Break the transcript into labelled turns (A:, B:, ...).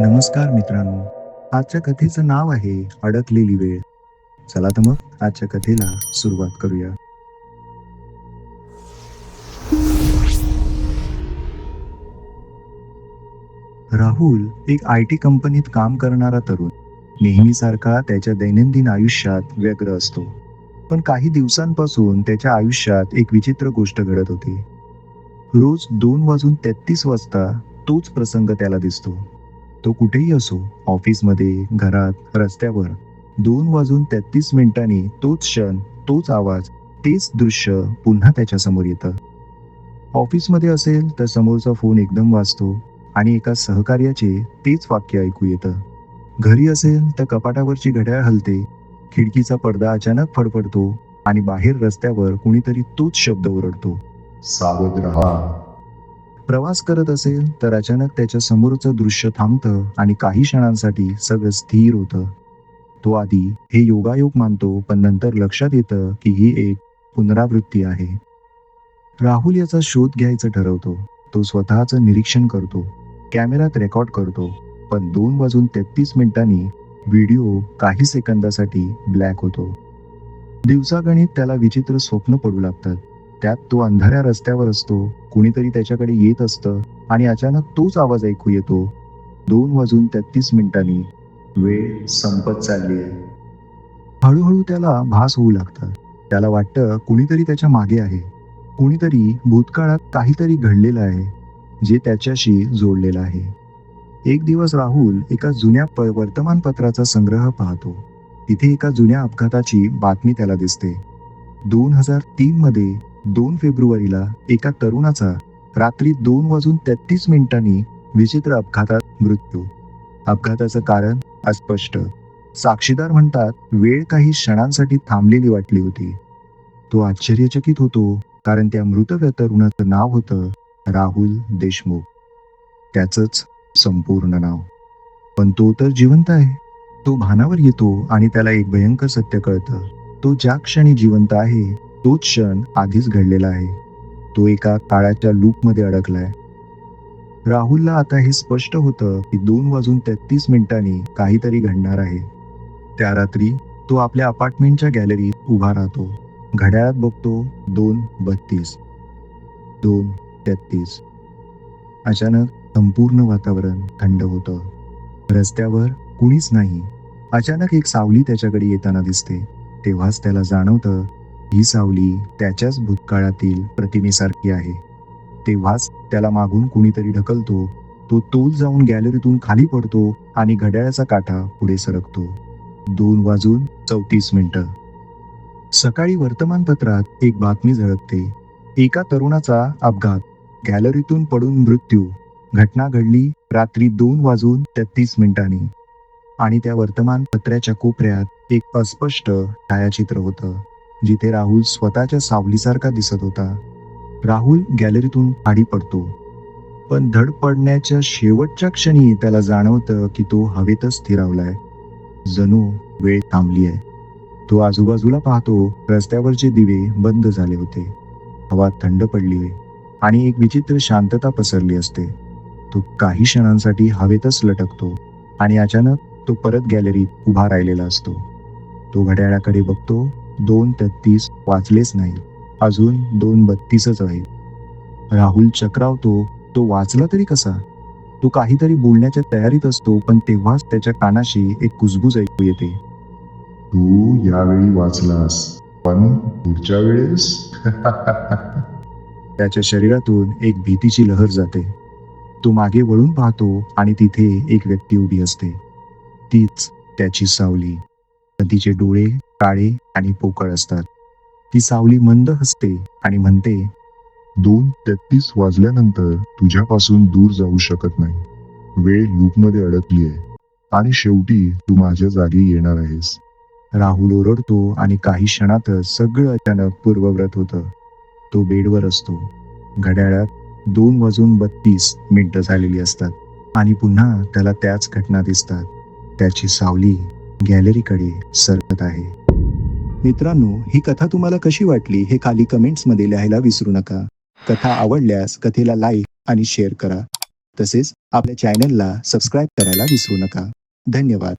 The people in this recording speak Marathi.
A: नमस्कार मित्रांनो. आजच्या कथेचं नाव आहे अडकलेली वेळ. चला तर मग आजच्या कथेला सुरुवात करूया. राहुल एक आय टी कंपनीत काम करणारा तरुण. नेहमीसारखा त्याच्या दैनंदिन आयुष्यात व्यग्र असतो. पण काही दिवसांपासून त्याच्या आयुष्यात एक विचित्र गोष्ट घडत होती. रोज दोन वाजून तेहतीस वाजता तोच प्रसंग त्याला दिसतो. तो कुठेही असो ऑफिसमध्ये घरात रस्त्यावर दोन वाजून तेहतीस मिनिटांनी तोच क्षण तोच आवाज तेच दृश्य पुन्हा त्याच्यासमोर येतं. ऑफिसमध्ये असेल तर समोरचा फोन एकदम वाजतो आणि एका सहकार्याचे तेच वाक्य ऐकू येतं. घरी असेल तर कपाटावरची घड्याळ हलते खिडकीचा पडदा अचानक फडफडतो आणि बाहेर रस्त्यावर कुणीतरी तोच शब्द ओरडतो.
B: सावध रहा.
A: प्रवास करत असेल तर अचानक त्याच्या समोरचं दृश्य थांबतं आणि काही क्षणांसाठी सगळं स्थिर होतं. तो आधी हे योगायोग मानतो पण नंतर लक्षात येतं की ही एक पुनरावृत्ती आहे. राहुल याचा शोध घ्यायचं ठरवतो. तो स्वतःचं निरीक्षण करतो. कॅमेरात रेकॉर्ड करतो. पण दोन वाजून तेहतीस मिनिटांनी व्हिडिओ काही सेकंदासाठी ब्लॅक होतो. दिवसागणित त्याला विचित्र स्वप्न पडू लागतात. त्यात तो अंधाऱ्या रस्त्यावर असतो. कुणीतरी त्याच्याकडे येत असतं आणि अचानक तोच आवाज ऐकू येतो. दोन वाजून तेहतीस मिनिटांनी. वेळ संपत चालली आहे. हळूहळू त्याला भास होऊ लागतं. त्याला वाटतं कुणीतरी त्याच्यामागे आहे. कुणीतरी भूतकाळात काहीतरी घडलेलं आहे जे त्याच्याशी जोडलेलं आहे. एक दिवस राहुल एका जुन्या प वर्तमानपत्राचा संग्रह पाहतो. तिथे एका जुन्या अपघाताची बातमी त्याला दिसते. दोन हजार तीन मध्ये दोन फेब्रुवारीला एका तरुणाचा रात्री दोन वाजून तेहतीस मिनिटांनी विचित्र अपघातात मृत्यू. अपघाताचं कारण अस्पष्ट. साक्षीदार म्हणतात वेळ काही क्षणांसाठी थांबलेली वाटली होती. तो आश्चर्यचकित होतो कारण त्या मृत तरुणाचं नाव होतं राहुल देशमुख. त्याचंच संपूर्ण नाव. पण तो तर जिवंत आहे. तो भानावर येतो आणि त्याला एक भयंकर सत्य कळतं. तो ज्या क्षणी जिवंत आहे तोच क्षण आधीच घडलेला आहे. तो एका काळाच्या लूपमध्ये अडकलाय. राहुलला आता हे स्पष्ट होतं की दोन वाजून तेहतीस मिनिटांनी काहीतरी घडणार आहे. त्या रात्री तो आपल्या अपार्टमेंटच्या गॅलरीत उभा राहतो. घड्याळात बघतो दोन बत्तीस. दोन तेहतीस. अचानक संपूर्ण वातावरण थंड होतं. रस्त्यावर कुणीच नाही. अचानक एक सावली त्याच्याकडे येताना दिसते. तेव्हाच त्याला जाणवतं ही सावली त्याच्याच भूतकाळातील प्रतिमेसारखी आहे. तेव्हाच त्याला मागून कुणीतरी ढकलतो तो तोल जाऊन गॅलरीतून खाली पडतो आणि घड्याळाचा काठा पुढे सरकतो. दोन वाजून चौतीस मिनिटं. सकाळी वर्तमानपत्रात एक बातमी झळकते. एका तरुणाचा अपघात. गॅलरीतून पडून मृत्यू. घटना घडली रात्री दोन वाजून तेहतीस मिनिटांनी. आणि त्या वर्तमानपत्राच्या कोपऱ्यात एक अस्पष्ट छायाचित्र होतं जिथे राहुल स्वतःच्या सावलीसारखा दिसत होता. राहुल गॅलरीतून खाडी पडतो. पण धड पडण्याच्या शेवटच्या क्षणी त्याला जाणवतं की तो हवेतच स्थिरावलाय. जणू वेळ थांबली आहे तो आजूबाजूला पाहतो रस्त्यावरचे दिवे बंद झाले होते. हवा थंड पडली आहे आणि एक विचित्र शांतता पसरली असते. तो काही क्षणांसाठी हवेतच लटकतो आणि अचानक तो परत गॅलरीत उभा राहिलेला असतो. तो घड्याळाकडे बघतो दोन तेहतीस वाचलेच नाही अजून दोन बत्तीसच आहेत. राहुल चक्रावतो तो वाचला तरी कसा? तो काहीतरी बोलण्याच्या तयारीत असतो पण तेव्हाच त्याच्या कानाशी एक कुजबूज ऐकू येते.
B: तू यावेळी वाचलास पण पुढच्या वेळेस?
A: त्याच्या शरीरातून एक भीतीची लहर जाते. तो मागे वळून पाहतो आणि तिथे एक व्यक्ती उभी असते. तीच त्याची सावली. तिचे डोळे काळे आणि पोकळ असतात. ती सावली मंद हसते आणि म्हणते
B: दोन तेहतीस वाजल्यानंतर तुझ्यापासून दूर जाऊ शकत नाही. वेळ लूपमध्ये अडकली आहे आणि शेवटी तू माझ्या जागी येणार आहेस.
A: राहुल ओरडतो आणि काही क्षणातच सगळं अचानक पूर्वव्रत होतं. तो बेडवर असतो. घड्याळात दोन वाजून बत्तीस मिनिटं झालेली असतात आणि पुन्हा त्याला त्याच घटना दिसतात. त्याची सावली गॅलरीकडे सरकत आहे. मित्रांनो ही कथा तुम्हाला कशी वाटली हे खाली कमेंट्समध्ये लिहायला विसरू नका. कथा आवडल्यास कथेला लाईक आणि शेअर करा. तसेच आपल्या चॅनलला सबस्क्राईब करायला विसरू नका. धन्यवाद.